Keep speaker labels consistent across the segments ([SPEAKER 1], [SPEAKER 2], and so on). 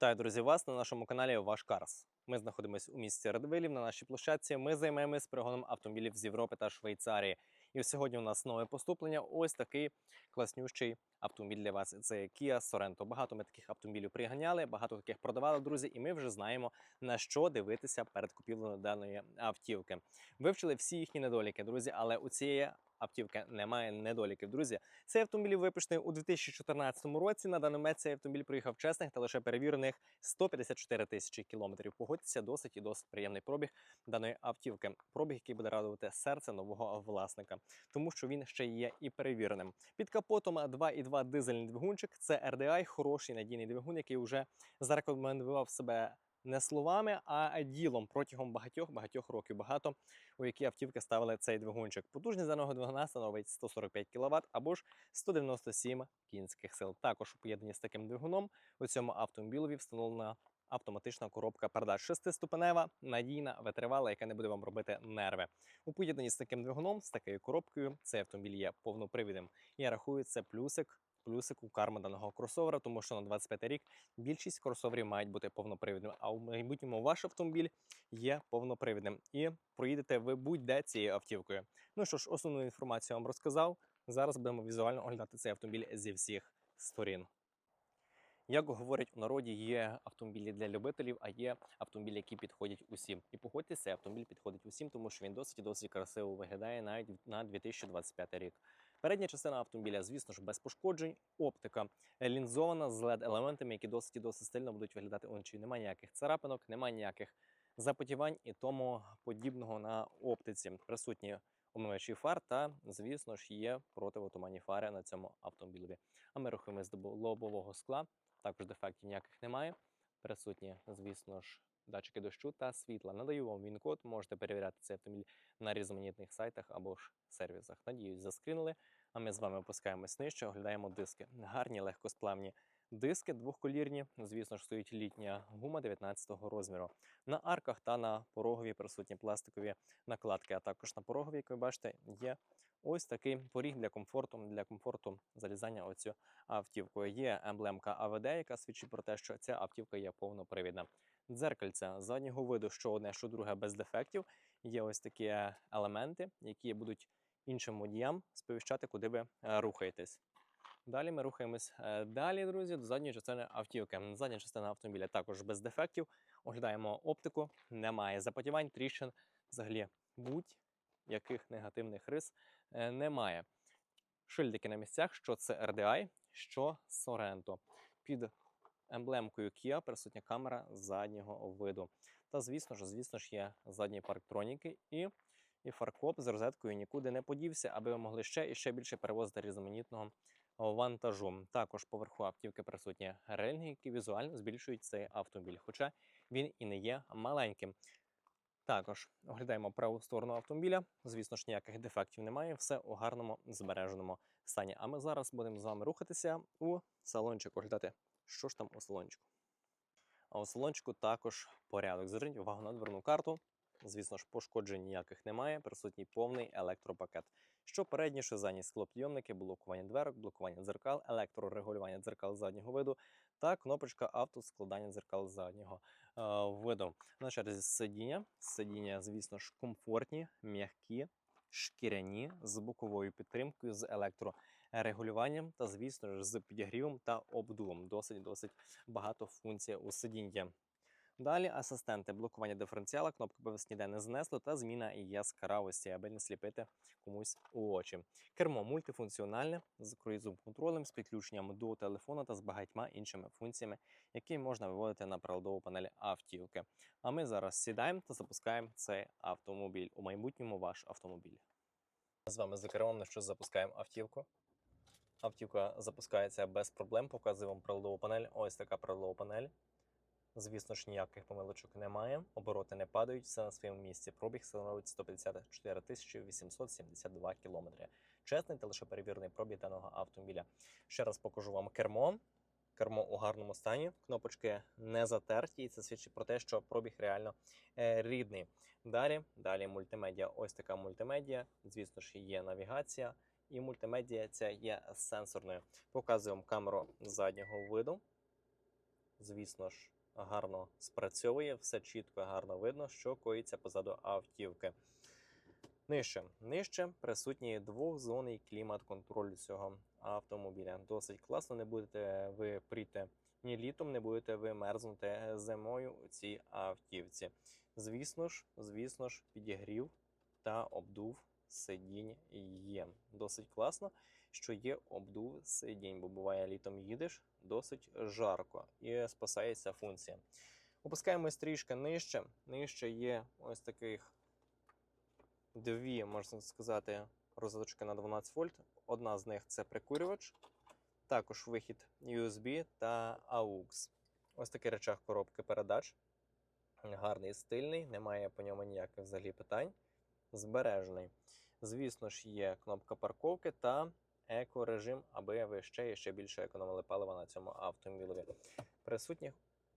[SPEAKER 1] Вітаю, друзі, вас на нашому каналі Ваш Карс. Ми знаходимося у місті Радвилів на нашій площадці. Ми займаємось перегоном автомобілів з Європи та Швейцарії. І сьогодні у нас нове поступлення. Ось такий класнющий автомобіль для вас. Це Kia Sorento. Багато ми таких автомобілів приганяли, багато таких продавали, друзі, і ми вже знаємо на що дивитися перед купівлею даної автівки. Вивчили всі їхні недоліки, друзі, але у цієї автівки немає недоліків. Друзі, цей автомобіль випущений у 2014 році. На даний момент цей автомобіль проїхав чесних та лише перевірених 154 тисячі кілометрів. Погодьтеся, досить і досить приємний пробіг даної автівки. Пробіг, який буде радувати серце нового власника, тому що він ще є і перевіреним. Під капотом 2,2 дизельний двигунчик. Це RDI, хороший надійний двигун, який вже зарекомендував себе. Не словами, а ділом протягом багатьох багатьох років. Багато у які автівки ставили цей двигунчик. Потужність даного двигуна становить 145 кВт або ж 197 кінських сил. Також у поєднанні з таким двигуном у цьому автомобілеві встановлена автоматична коробка передач шестиступенева, надійна, витривала, яка не буде вам робити нерви. У поєднанні з таким двигуном, з такою коробкою, цей автомобіль є повнопривідним. Я рахую це плюсик. Плюсик у карми даного кросовера, тому що на 25 рік більшість кросоверів мають бути повнопривідними. А в майбутньому ваш автомобіль є повнопривідним і проїдете ви будь-де цією автівкою. Ну що ж, основну інформацію я вам розказав. Зараз будемо візуально оглядати цей автомобіль зі всіх сторін. Як говорять у народі, є автомобілі для любителів, а є автомобілі, які підходять усім. І погодьтеся, автомобіль підходить усім, тому що він досить і досить красиво виглядає навіть на 2025 рік. Передня частина автомобіля, звісно ж, без пошкоджень, оптика лінзована з led елементами, які досить і досить стильно будуть виглядати вночі. Немає ніяких царапинок, немає ніяких запотівань і тому подібного на оптиці. Присутні омивачі фар та, звісно ж, є противотуманні фари на цьому автомобілі. А ми рухаємось до лобового скла. Також дефектів ніяких немає. Присутні, звісно ж, датчики дощу та світла. Надаю вам він-код, можете перевіряти цей автомобіль на різноманітних сайтах або ж сервісах. Надіюсь, заскрінили. А ми з вами опускаємось нижче, оглядаємо диски. Гарні, легкосплавні диски, двохколірні. Звісно ж, стоїть літня гума 19-го розміру. На арках та на порогові присутні пластикові накладки. А також на порогові, як ви бачите, є ось такий поріг для комфорту, для комфорту залізання оцю автівкою. Є емблемка АВД, яка свідчить про те, що ця автівка є повнопривідна. Дзеркальця заднього виду, що одне, що друге без дефектів. Є ось такі елементи, які будуть іншим водіям сповіщати, куди ви е, рухаєтесь. Далі ми рухаємось е, далі, друзі, до задньої частини автівки. Задня частина автомобіля також без дефектів. Оглядаємо оптику, немає запотівань, тріщин, взагалі будь-яких негативних рис е, немає. Шильдики на місцях, що це RDI, що Sorento. Під емблемкою Kia присутня камера заднього виду. Та, звісно ж, звісно ж, є задні парктроніки і, і фаркоп з розеткою нікуди не подівся, аби ви могли ще і ще більше перевозити різноманітного вантажу. Також поверху автівки присутні рельги, які візуально збільшують цей автомобіль, хоча він і не є маленьким. Також оглядаємо праву сторону автомобіля. Звісно ж, ніяких дефектів немає, все у гарному збереженому стані. А ми зараз будемо з вами рухатися у салончик, оглядати, що ж там у салончику. А у салончику також порядок. Зверніть увагу на дверну карту. Звісно ж, пошкоджень ніяких немає. Присутній повний електропакет. Що передні, що задні склопідйомники, блокування дверок, блокування дзеркал, електрорегулювання дзеркал заднього виду та кнопочка автоскладання дзеркал заднього е, виду. На черзі сидіння. Сидіння, звісно ж, комфортні, м'які, шкіряні з боковою підтримкою, з електрорегулюванням та, звісно ж, з підігрівом та обдувом. Досить досить багато функцій у сидіння. Далі асистенти блокування диференціала, кнопка повис ніде не знесло та зміна яскравості, аби не сліпити комусь у очі. Кермо мультифункціональне з круїзовим контролем, з підключенням до телефона та з багатьма іншими функціями, які можна виводити на приладову панель автівки. А ми зараз сідаємо та запускаємо цей автомобіль. У майбутньому ваш автомобіль. З вами за кермом на що запускаємо автівку. Автівка запускається без проблем. Показую вам приладову панель. Ось така приладова панель. Звісно ж, ніяких помилочок немає. Обороти не падають, все на своєму місці. Пробіг становить 154 тисячі 872 кілометри. Чесний та лише перевірений пробіг даного автомобіля. Ще раз покажу вам кермо. Кермо у гарному стані, кнопочки не затерті, і це свідчить про те, що пробіг реально е, рідний. Далі, далі мультимедіа. Ось така мультимедіа. Звісно ж, є навігація, і мультимедіа ця є сенсорною. Показуємо камеру заднього виду. звісно ж, гарно спрацьовує, все чітко, гарно видно, що коїться позаду автівки. Нижче. Нижче присутній двохзонний клімат-контроль цього автомобіля. Досить класно, не будете ви пріти ні літом, не будете ви мерзнути зимою у цій автівці. Звісно ж, звісно ж, підігрів та обдув сидінь є. Досить класно, що є обдув сидінь, бо буває літом їдеш досить жарко і спасається функція. Опускаємось трішки нижче. Нижче є ось таких дві, можна сказати, розеточки на 12 вольт. Одна з них це прикурювач, також вихід USB та AUX. Ось такий речах коробки передач. Гарний, стильний, немає по ньому ніяких взагалі питань. Збережений. Звісно ж, є кнопка парковки та екорежим, аби ви ще і ще більше економили палива на цьому автомобілі. Присутні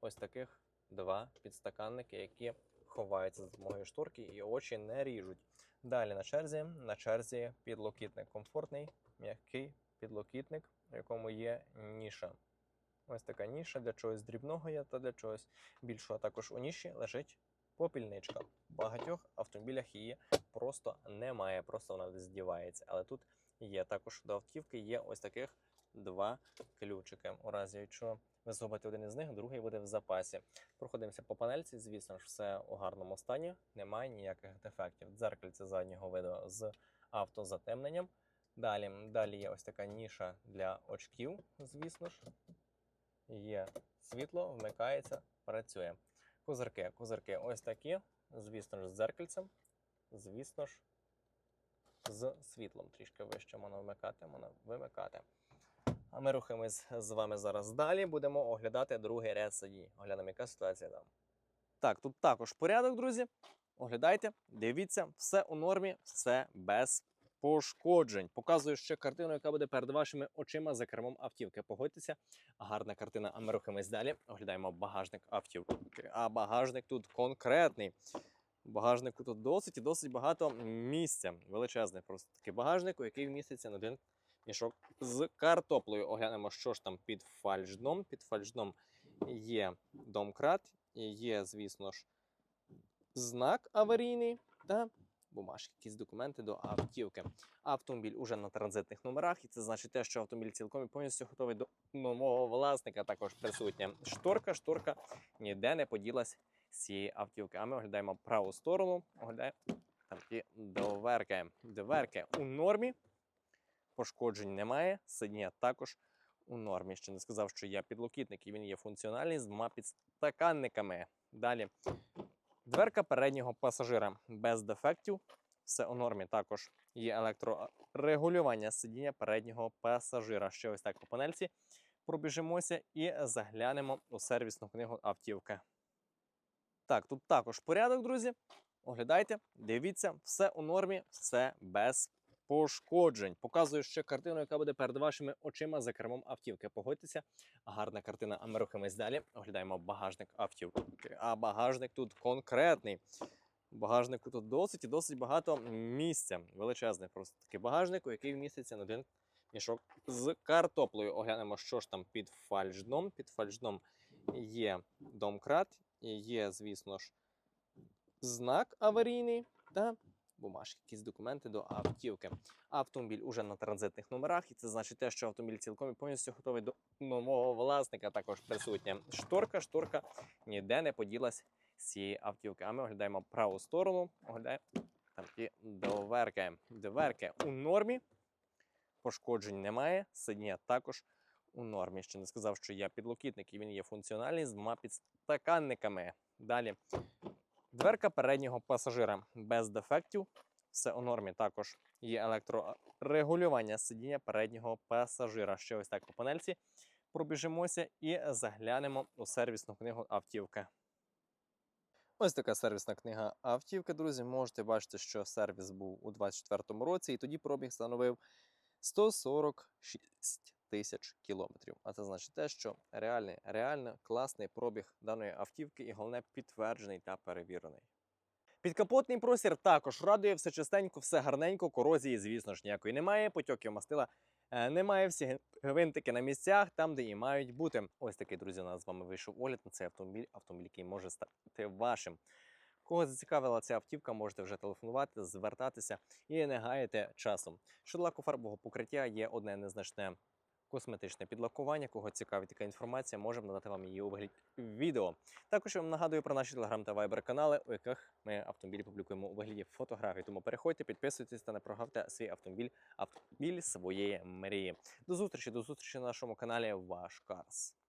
[SPEAKER 1] ось таких два підстаканники, які ховаються за допомогою шторки і очі не ріжуть. Далі на черзі, на черзі підлокітник комфортний, м'який підлокітник, в якому є ніша. Ось така ніша для чогось дрібного є та для чогось більшого. Також у ніші лежить попільничка. В багатьох автомобілях її просто немає, просто вона здівається. Але тут є також до автівки є ось таких два ключики. У разі, якщо ви згубите один із них, другий буде в запасі. Проходимося по панельці. Звісно ж, все у гарному стані, немає ніяких дефектів. Дзеркальце заднього виду з автозатемненням. Далі, далі є ось така ніша для очків, звісно ж. Є світло, вмикається, працює. Козирки. Козирки ось такі, звісно ж, з дзеркальцем. Звісно ж, з світлом. Трішки вище можна вмикати, можна вимикати. А ми рухаємось з вами зараз далі. Будемо оглядати другий ряд сидінь. Оглянемо, яка ситуація там. Так, тут також порядок, друзі. Оглядайте, дивіться, все у нормі, все без пошкоджень. Показую ще картину, яка буде перед вашими очима за кермом автівки. Погодьтеся, гарна картина. А ми рухаємось далі. Оглядаємо багажник автівки. А багажник тут конкретний. Багажнику тут досить і досить багато місця. Величезний просто такий багажник, який вміститься на один мішок з картоплею. Оглянемо, що ж там під фальшдном. Під фальшдном є домкрат, є, звісно ж, знак аварійний та бумажки, якісь документи до автівки. Автомобіль уже на транзитних номерах, і це значить те, що автомобіль цілком і повністю готовий до нового власника. Також присутня шторка. Шторка ніде не поділась цієї автівки. А ми оглядаємо праву сторону. Оглядаємо там ті доверки. Доверки у нормі. Пошкоджень немає. Сидіння також у нормі. Ще не сказав, що є підлокітник і він є функціональний з двома підстаканниками. Далі дверка переднього пасажира без дефектів. Все у нормі. Також є електрорегулювання сидіння переднього пасажира. Ще ось так по панельці. Пробіжимося і заглянемо у сервісну книгу автівки. Так, тут також порядок, друзі. Оглядайте, дивіться, все у нормі, все без пошкоджень. Показую ще картину, яка буде перед вашими очима за кермом автівки. Погодьтеся, гарна картина. А ми рухаємось далі. Оглядаємо багажник автівки. А багажник тут конкретний. Багажнику тут досить і досить багато місця. Величезний просто такий багажник, у який вміститься на один мішок з картоплею. Оглянемо, що ж там під фальшдном. Під фальшдном є домкрат, є, звісно ж, знак аварійний та бумажки, якісь документи до автівки. Автомобіль уже на транзитних номерах, і це значить те, що автомобіль цілком і повністю готовий до нового власника. Також присутня шторка. Шторка ніде не поділась з цієї автівки. А ми оглядаємо праву сторону. Оглядаємо там ті доверки. Доверки у нормі. Пошкоджень немає. Сидіння також у нормі. Ще не сказав, що є підлокітник і він є функціональний з двома підстаканниками. Далі дверка переднього пасажира без дефектів. Все у нормі. Також є електрорегулювання сидіння переднього пасажира. Ще ось так по панельці. Пробіжимося і заглянемо у сервісну книгу автівки. Ось така сервісна книга автівки, друзі. Можете бачити, що сервіс був у 2024 році, і тоді пробіг становив 146 тисяч кілометрів. А це значить те, що реальний, реально класний пробіг даної автівки і головне підтверджений та перевірений. Підкапотний простір також радує все чистенько, все гарненько, корозії, звісно ж, ніякої немає. Потьоків мастила Е, Немає всі гвинтики на місцях, там, де і мають бути. Ось такий, друзі, у нас з вами вийшов огляд на цей автомобіль, автомобіль, який може стати вашим. Кого зацікавила ця автівка, можете вже телефонувати, звертатися і не гаяти часом. Щодо лакофарбового покриття є одне незначне косметичне підлакування. Кого цікавить така інформація, можемо надати вам її у вигляді відео. Також я вам нагадую про наші телеграм та вайбер канали, у яких ми автомобілі публікуємо у вигляді фотографій. Тому переходьте, підписуйтесь та не прогавте свій автомобіль, автомобіль своєї мрії. До зустрічі, до зустрічі на нашому каналі Ваш Карс.